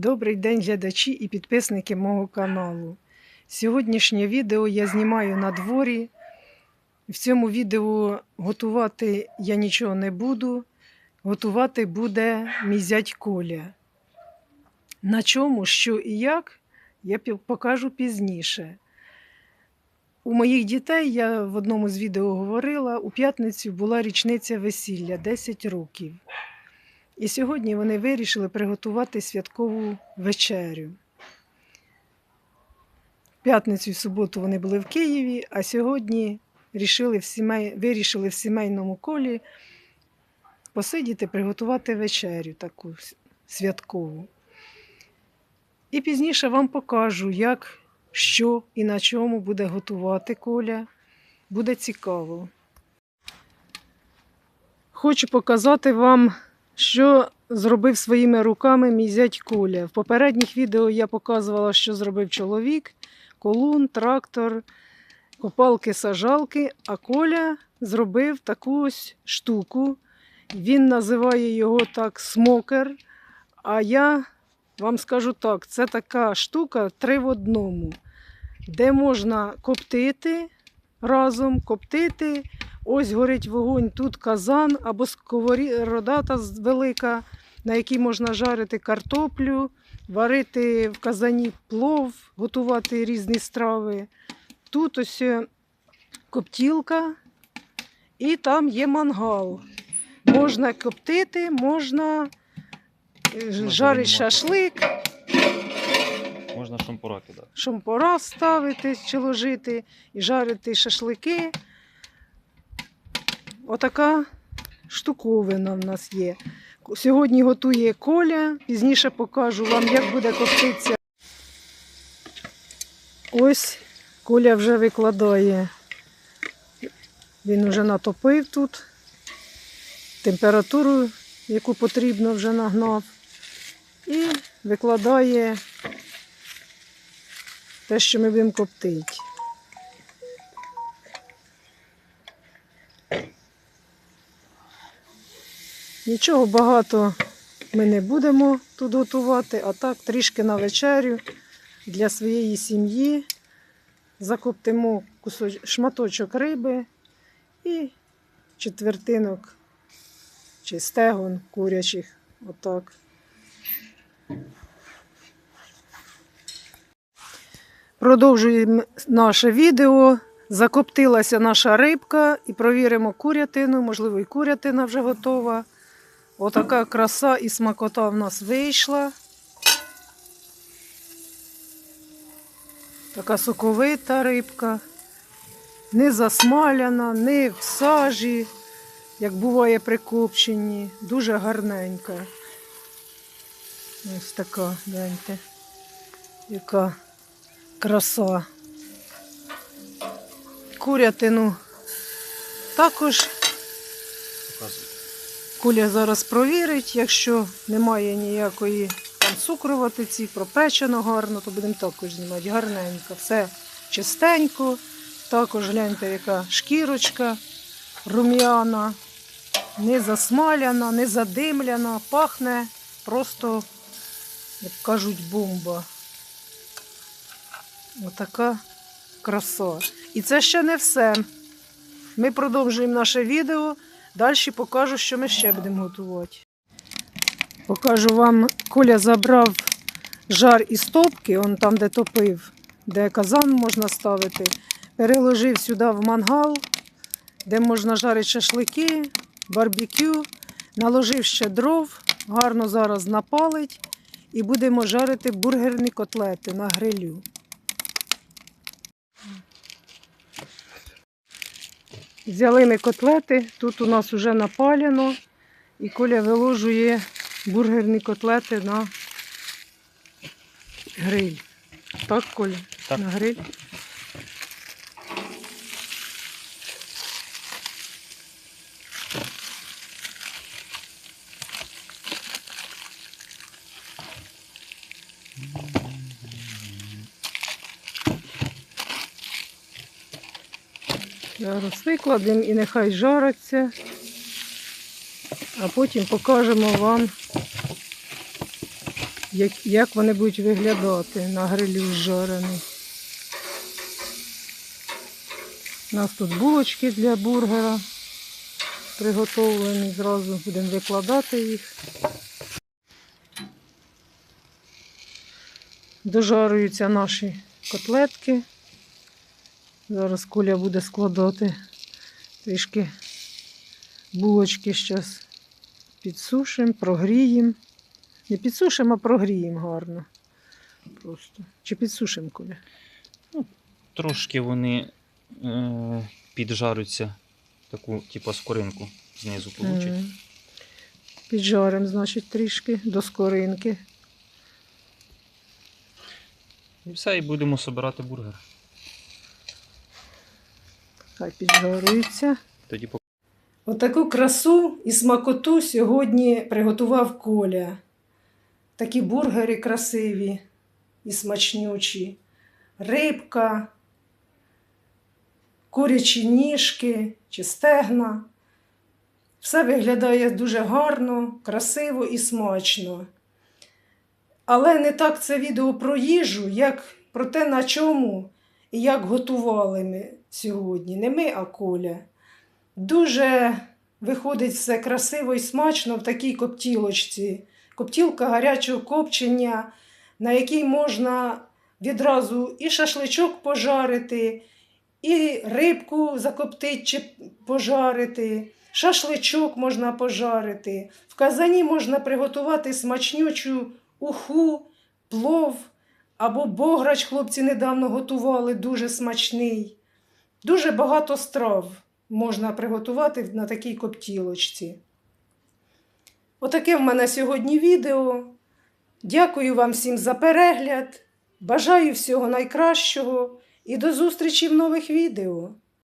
Добрий день, глядачі і підписники мого каналу. Сьогоднішнє відео я знімаю на дворі. В цьому відео готувати я нічого не буду. Готувати буде мій зять Коля. На чому, що і як, я покажу пізніше. У моїх дітей я в одному з відео говорила, у п'ятницю була річниця весілля 10 років. І сьогодні вони вирішили приготувати святкову вечерю. П'ятницю і суботу вони були в Києві, а сьогодні рішили в сімей... вирішили в сімейному колі посидіти, приготувати вечерю таку святкову. І пізніше вам покажу, як, що і на чому буде готувати Коля. Буде цікаво. Хочу показати вам що зробив своїми руками мій зять Коля. В попередніх відео я показувала, що зробив чоловік, колун, трактор, копалки, сажалки, а Коля зробив таку ось штуку. Він називає його так смокер. А я вам скажу так: це така штука три в одному, де можна коптити разом, коптити. Ось горить вогонь, тут казан або сковородата велика, на якій можна жарити картоплю, варити в казані плов, готувати різні страви. Тут ось е, коптілка і там є мангал. Можна коптити, можна е, жарити шашлик, Можна шампура кидати. шампура ставити чи ложити і жарити шашлики. Отака штуковина в нас є. Сьогодні готує Коля, пізніше покажу вам, як буде коптитися. Ось Коля вже викладає. Він вже натопив тут. Температуру, яку потрібно, вже нагнав. І викладає те, що ми будемо коптити. Нічого багато ми не будемо тут готувати, а так трішки на вечерю для своєї сім'ї. Закоптимо кусоч... шматочок риби і четвертинок чи стегон курячих. Отак. Продовжуємо наше відео. Закоптилася наша рибка і провіримо курятину. Можливо, і курятина вже готова. Отака краса і смакота в нас вийшла. Така соковита рибка. Не засмаляна, не в сажі, як буває при копченні. Дуже гарненька. Ось така, гляньте, яка краса. Курятину також Показуй. Куля зараз провірить, якщо немає ніякої там цукроватиці, пропечено гарно, то будемо також знімати. Гарненько. Все чистенько. Також гляньте, яка шкірочка рум'яна, не засмаляна, не задимляна, пахне просто, як кажуть, бомба. Отака краса. І це ще не все. Ми продовжуємо наше відео. Далі покажу, що ми ще будемо готувати. Покажу вам, Коля забрав жар із топки, он там, де топив, де казан можна ставити. Переложив сюди в мангал, де можна жарити шашлики, барбекю. Наложив ще дров, гарно зараз напалить і будемо жарити бургерні котлети на грилю. Взяли ми котлети, тут у нас вже напалено, і Коля виложує бургерні котлети на гриль. Так, Коля? Так. На гриль. Зараз викладемо і нехай жариться. А потім покажемо вам, як, як вони будуть виглядати на грилі зжарені. У нас тут булочки для бургера приготовлені. Зразу будемо викладати їх. Дожарюються наші котлетки. Зараз Коля буде складати трішки булочки зараз підсушимо, прогріємо. Не підсушимо, а прогріємо гарно. Просто. Чи підсушимо, Коля? Трошки вони е, піджарються таку, типу, скоринку знизу получать. Піджаримо, значить, трішки до скоринки. І все, і будемо собирати бургер. Хай піджарюється. Тоді по- Отаку красу і смакоту сьогодні приготував Коля. Такі бургери красиві і смачнючі. Рибка, курячі ніжки чи стегна. Все виглядає дуже гарно, красиво і смачно. Але не так це відео про їжу, як про те, на чому і як готували ми сьогодні. Не ми, а Коля. Дуже виходить все красиво і смачно в такій коптілочці. Коптілка гарячого копчення, на якій можна відразу і шашличок пожарити, і рибку закоптити чи пожарити, шашличок можна пожарити. В казані можна приготувати смачнючу уху, плов або бограч хлопці недавно готували, дуже смачний. Дуже багато страв можна приготувати на такій коптілочці. Отаке в мене сьогодні відео. Дякую вам всім за перегляд. Бажаю всього найкращого і до зустрічі в нових відео.